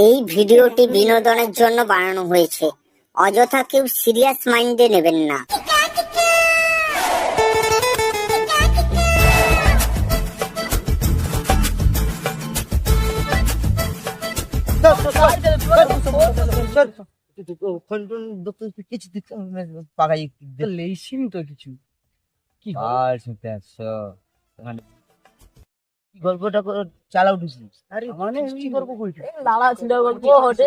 এই ভিডিওটি বিনোদনের জন্য বানানো হয়েছে অযথা কেউ সিরিয়াস মাইন্ডে নেবেন না কিছু পাকাই লেইসিনি তো কিছু কি আর শুনতে কি গল্পটা করে চালা উঠেছিস মানে কি করব কইছো লালা ছিল গল্প হটে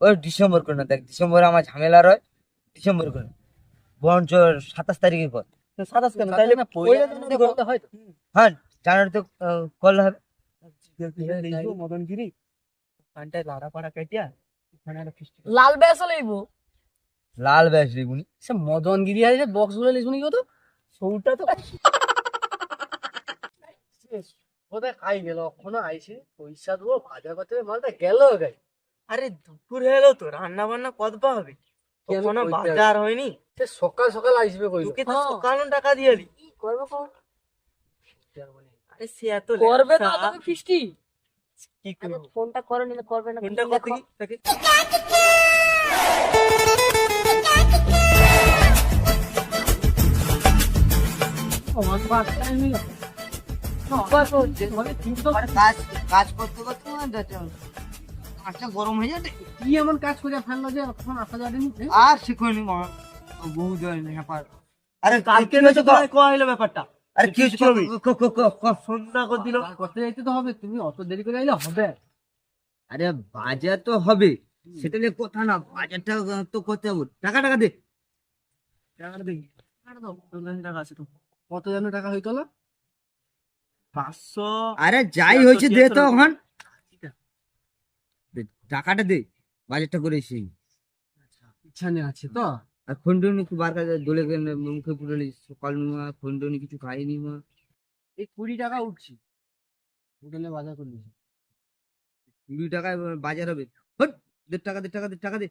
ওই ডিসেম্বর করে না দেখ ডিসেম্বর আমার ঝামেলা রয় ডিসেম্বর করে। বরঞ্চ সাতাশ তারিখে কর সাতাশ কেন? তাইলে না পয়লা দিন করতে হয় তো। হ্যাঁ জানুয়ারি তো কল হবে। মদনগিরি। ওখানটায় লাড়া পাড়া কাটিয়া ওখানে একটা ফিস্টি লাল ব্যাস লইবো লাল ব্যাস রেগুনি সে মদনগিরি আছে বক্সগুলো লিখুনি কত সৌটা তো কোথায় খাই গেল এখনও আইছে পয়সা দেবো ভাজা করতে মালটা গেল গাই আরে দুপুর হয়ে গেল তো রান্না বান্না কতবা হবে কোনো বাজার হয়নি সে সকাল সকাল আসবে কই তোকে তো হ্যাঁ। সকাল টাকা দিয়ে দি করবে কো আরে সে এত করবে তো তুমি ফিস্টি কি করব ফোনটা করে নিলে করবে না কোনটা কত কি তাকে আমার বাচ্চা আমি এমন কাজ করে ফেলল যে আর আরে না করে করতে যাইতে তো হবে তুমি অত দেরি করে হবে আরে বাজার তো হবে সেটা নিয়ে কথা না বাজারটা তো করতে হবে টাকা টাকা দে। টাকাটা দাও টাকা আছে তো। কত যেন টাকা হইতো না পাঁচশো আরে যাই হয়েছে দে তো এখন টাকাটা দে বাজারটা করে এসে। ইচ্ছা নেই আছে তো? আর খন্ডনি একটু বার কাছে দোলে গেলে মুখে পুরোলি সকাল মা খন্ডনি কিছু খাইনি মা। এই কুড়ি টাকা উঠছি। হোটেলে বাজার করে দিয়েছি কুড়ি টাকায় বাজার হবে। হট, দেড় টাকা দেড় টাকা দেড় টাকা দে।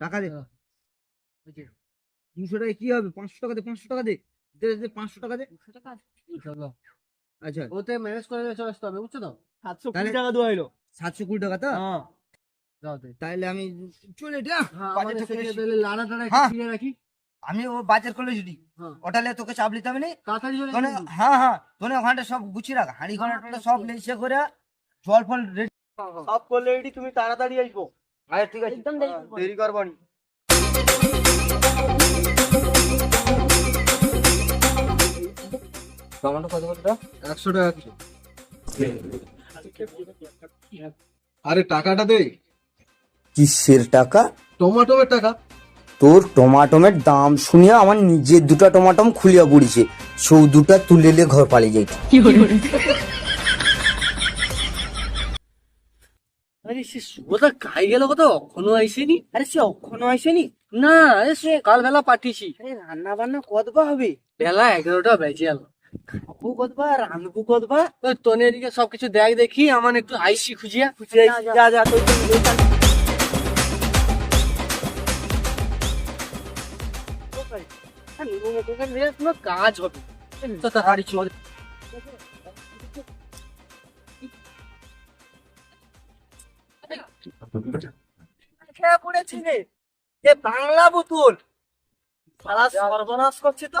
টাকা দে। দুশো টাকা কি হবে? পাঁচশো টাকা দে পাঁচশো টাকা দে। দে দে পাঁচশো টাকা দে। চলো আচ্ছা ওতে ম্যানেজ করে চলে আসতে হবে বুঝছ তো? সাতশো কুড়ি টাকা দেওয়া হইল সাতশো কুড়ি টাকা তো? হ্যাঁ। তাহলে আমি চলে হ্যাঁ লাড়া টাড়া হ্যাঁ। কিনে রাখি। আমি ও বাজার করলে যদি হ্যাঁ। ওটা লে তোকে চাপ নিতে হবে না? হ্যাঁ হ্যাঁ তোনে ওখানটা সব গুছিয়ে রাখ হাঁড়ি ঘণ্টা সব লেসে করে জল ফল রেডি সব করলে এটি তুমি তাড়াতাড়ি আসব। আচ্ছা ঠিক আছে। একদম দেরি হ্যাঁ, টমেটো কত একশো টাকা কিলো আরে টাকাটা দে। কিসের টাকা? টমাটোমের টাকা। তোর টমাটমের দাম শুনিয়া আমার নিজের দুটা টমাটম খুলিয়া পড়িছে। সৌ দুটা তুলে ঘর পালিয়ে যাইতে। আরে সে শুভদা খাই গেল কত এখনও আইসেনি আরে সে অক্ষণ আসেনি? না আরে সে কালবেলা পাঠিয়েছি। আরে রান্না বান্না কতবা হবে? বেলা এগারোটা বেজে গেল। ওই তোনে এদিকে সবকিছু দেখ দেখি আমার একটু আইসি খুঁজিয়া। যা যা তুই তুই তুই যা। কোনো কাজ হবে। তো তাড়াতাড়ি চল। খেয়া পড়েছি রে। এ বাংলা বোতল সর্বনাশ করছে তো।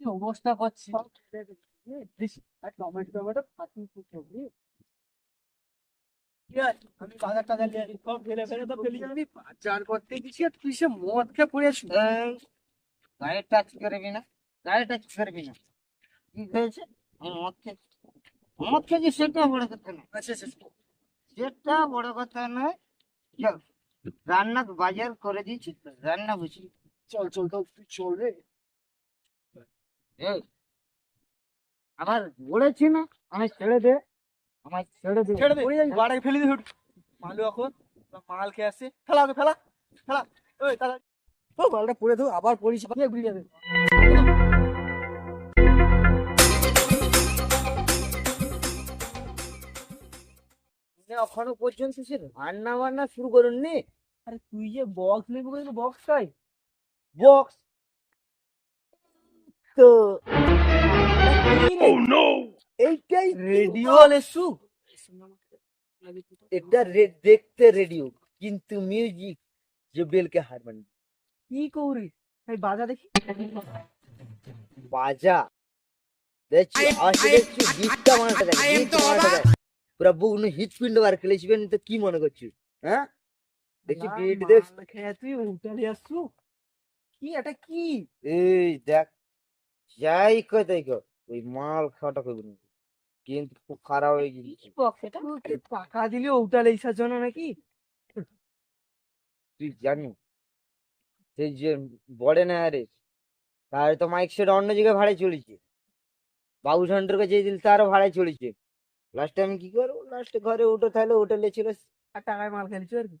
অবস্থা করছি টমেটো টমেটো ফাটিয়ে ফুটে কি আছে? আমি বাজার টাজার নিয়ে আসি, সব ফেলে ফেলে তো ফেলি যাবি। বাজার করতে গেছি আর তুই সে মদ খেয়ে পড়ে আছিস এই, গায়ে টাচ করবি না গায়ে টাচ করবি না কি হয়েছে আমি মদ খেয়েছি মদ খেয়েছি সেটা বড় কথা না আচ্ছা আচ্ছা সেটা বড় কথা নয় চল রান্না বাজার করে দিয়েছি তো রান্না বুঝি চল চল চল তুই চল রে এই আবার বলেছি না আমি ছেড়ে দে আমার ছেড়ে দে। ছেড়ে দে। বাড়াই ফেলে দে। মালু এখন মাল খেয়ে আসছে। ফেলা ফেলা ফেলা। ওই তারা ও মালটা পড়ে দেবো আবার পড়িস ঘুরে যাবে এখনও পর্যন্ত সে রান্না বান্না শুরু করুন নি আরে তুই যে বক্স নেব বক্স খাই বক্স তো এইটাই রেডিও লেসু এটা দেখতে রেডিও কিন্তু মিউজিক যে বেলকে হার মানে কি কৌরি এই বাজা দেখি বাজা দেখছি আসে দেখছি গীতটা মানাটা দেখ গীত মানাটা দেখ পুরা বুক হিটপিন্ড বার খেলেছিবেন তো কি মনে করছিস হ্যাঁ দেখছি বিট দেখ তুই উঠালি আসছু কি এটা কি এই দেখ যাই কয় তাই কয় ওই মাল খাওয়াটা করবি না। কিন্তু খুব খারাপ হয়ে গেছে বক্স এটা? তুই টাকা দিলি উঠালে ইসার জন্য নাকি? তুই জানি। সেই যে বড়ে না আরে তার তো মাইক সেট অন্য জায়গায় ভাড়ায় চলেছে। বাবু সেন্টার কাছে দিল তারও ভাড়ায় চলেছে। লাস্টে আমি কি করব? লাস্টে ঘরে উঠে তাহলে হোটেলে ছিল। আর টাকায় মাল খেলছি আর কি?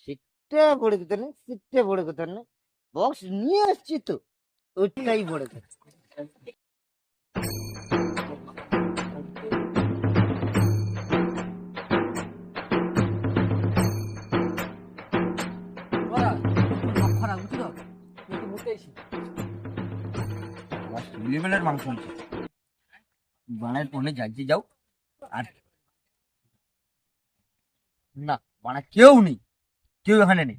সিটটা পড়ে কথা না? সিটটা পড়ে কথা না? বক্স নিয়ে আসছি তো। ওটাই পড়ে লেভেলের মাংস আনছে বানার ফোনে যাচ্ছে যাও আর না বানা কেউ নেই কেউ এখানে নেই।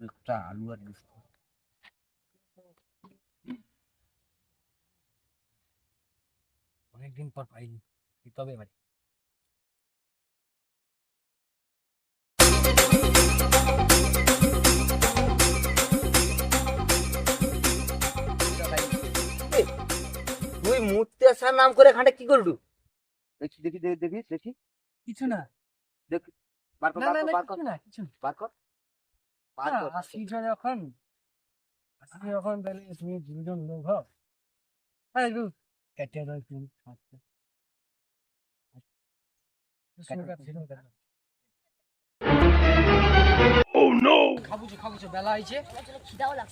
একটা আলু আর অনেকদিন পর পাইনি তবে এবারে তুই মূর্তি আসার নাম করে এখানটা কি করলু? দেখি দেখি দেখি দেখি দেখি। কিছু না। বার কর না না বার কর বার কিছু কর। না কিছু বার কর। আসিটা যখন আসি যখন তাহলে তুমি দুজন লোক হও। হ্যাঁ একটু কেটে দাও তুমি আচ্ছা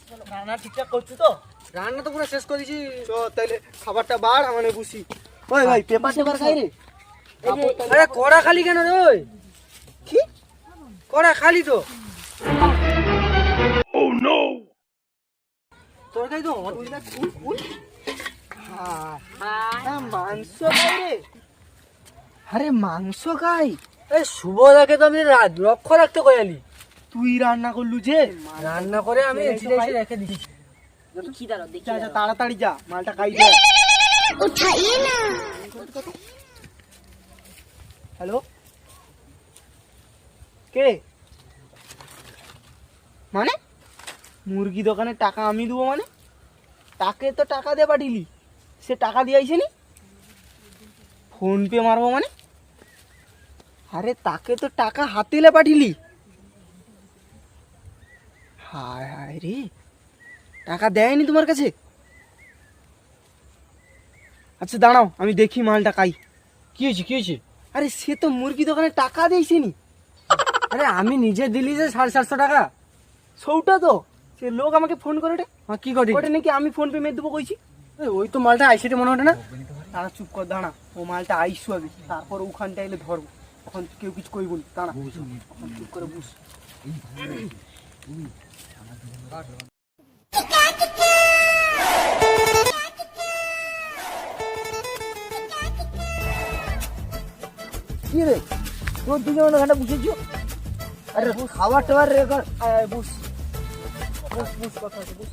চলো। রান্না ঠিকঠাক করছ তো? রান্না তো পুরো শেষ করে দিয়েছি। তো তাইলে খাবারটা বার মানে বুঝি ওই ভাই পেপার টেপার খাই রে আরে কড়া খালি কেন রে ওই? কি? কড়া খালি তো। তরকারি তো ফুল ফুল হ্যাঁ মাংস রে। আরে মাংস খাই? এই শুভদাকে তো আমি লক্ষ্য রাখতে কয়ালি তুই রান্না করলু যে? রান্না করে আমি এসে রেখে দিচ্ছি তাড়াতাড়ি যা মালটা খাই দে হ্যালো? কে? মানে? মুরগি দোকানে টাকা আমি দেবো মানে? তাকে তো টাকা দিয়ে পাঠিলি সে টাকা দিয়ে আইসে নি? ফোন মারবো মানে? আরে তাকে তো টাকা হাতিলে পাঠিলি হায় হায় রে। টাকা দেয়নি তোমার কাছে? আচ্ছা দাঁড়াও, আমি দেখি মালটা কাই। কি হয়েছে কি হয়েছে? আরে সে তো মুরগি দোকানে টাকা দিয়েছে নি। আরে আমি নিজে দিলি যে সাড়ে সাতশো টাকা। সৌটা তো। সে লোক আমাকে ফোন করে রে হ্যাঁ, কি করি? ওটা নাকি আমি ফোন পে মেরে দেবো কইছি। ওই তো মালটা আইসিটে মনে হটে না? তারা চুপ কর দাঁড়া। ও মালটা আইসু আগে। তারপর ওখানটা এলে ধরবো। তখন কেউ কিছু কইব না। দাঁড়া। এখন চুপ করে বুঝ কি রে? তোর দুজন ওখানে বসেছো আরে খাবার টাবার রেকর্ড বুঝ বুঝ বুঝ কথা আছে বুঝ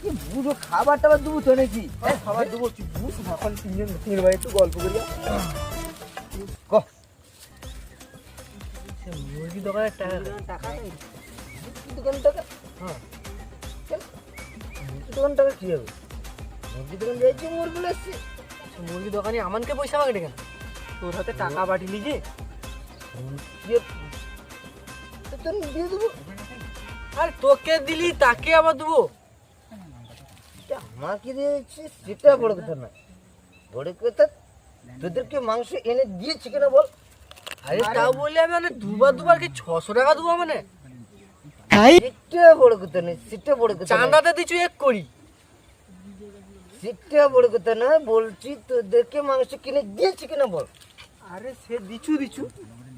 কি বুঝো খাবার টাবার দেবো তো নাকি? খাবার দেবো তুই বুঝ এখন তিনজন তিনের ভাই একটু গল্প করি কহ। সে মুরগি দোকানের টাকা টাকা নেই। দোকান টাকা? হ্যাঁ। দোকান টাকা কি হবে? মুরগি দোকান যাইছি মুরগি দোকানে আমানকে পয়সা মাগে কেন তোর হাতে টাকা পাঠিয়ে দিয়ে তোর দিয়ে দেবো? আর তোকে দিলি তাকে আবার দেবো। আমাকে দিয়েছি সেটা বড় কথা না বড় কথা তোদেরকে মাংস এনে দিয়েছি কিনা বল? আরে তা বলে আমি মানে দুবার দুবার কি ছশো টাকা দেবো মানে? সেটা বড় কথা নেই সেটা বড় কথা। চাঁদাতে দিচ্ছ এক করি সেটা বড় কথা না বলছি তোদেরকে মাংস কিনে দিয়েছি কিনা বল? আরে সে দিছু দিছু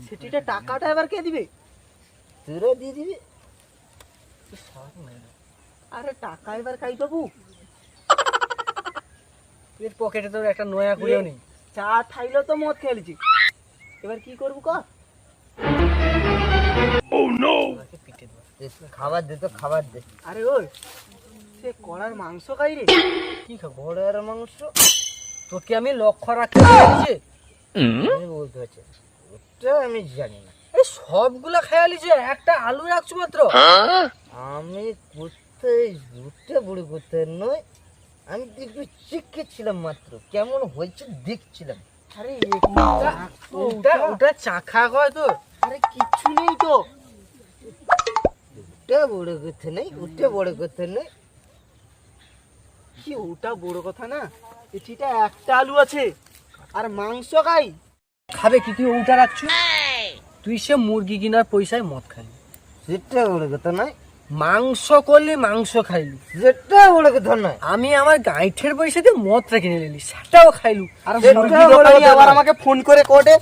সেটিটা টাকাটা এবার কে দিবে? তোরা দিয়ে দিবি? আরে টাকা এবার খাই পাবো এর পকেটে তো একটা নয়া করিও নেই। চা খাইলেও তো মদ খেয়েছি। এবার কি করব কর? এ, খাবার দে তো খাবার দে। আরে ওই সে কড়ার মাংস খাই রে। কি খাব? ঘোড়ার মাংস? তোকে আমি লক্ষ্য রাখতে আমি বলতে পারছি ওটা আমি জানি না। এই সবগুলা খেয়ালি যে একটা আলু রাখছো মাত্র। আমি কোথায় ওটা বড় কথা নয় আমি একটু শিখেছিলাম মাত্র কেমন হয়েছে দেখছিলাম। আরে ওটা ওটা চাখা কয় তো। আরে কিচ্ছু নেই তো। ওটা বড় কথা নেই ওটা বড় কথা নেই। কি ওটা বড় কথা না? এটিটা একটা আলু আছে আর মাংস খাই। খাবে কি? তুই ওটা রাখছো? তুই সে মুরগি কিনার পয়সায় মদ খালি। সেটা বড় কথা নয়। মাংস করলে মাংস খাইলু যেটা বড় কথা নয় আমি আমার গাইঠের পয়সা দিয়ে মদটা কিনে নিলি সেটাও খাইলু আর আবার। আমাকে ফোন করে কোটে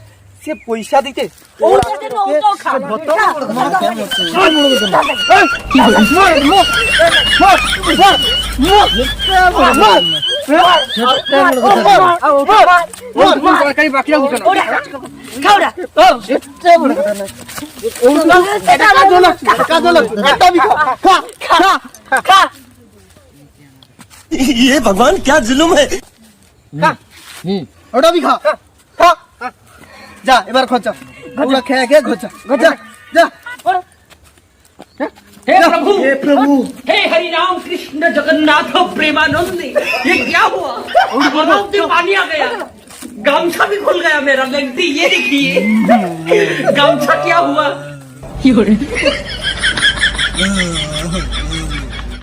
সে পয়সা দিতে ওটা কেন ওটাও খা তরকারি বাকি রাখবো কেন খাও না সেটা বড় কথা নয় ये भगवान क्या जुलुम है ওটা বি খা খা যা এবার খরচা ওগুলো খেয়ে খেয়ে খরচা খরচা যা हे प्रभु! हे प्रभु! हे हरि राम कृष्ण जगन्नाथ प्रेमानंद! ये क्या हुआ? से पानी आ गया। गामछा भी खुल गया मेरा लगती ये देखिए। गामछा क्या हुआ?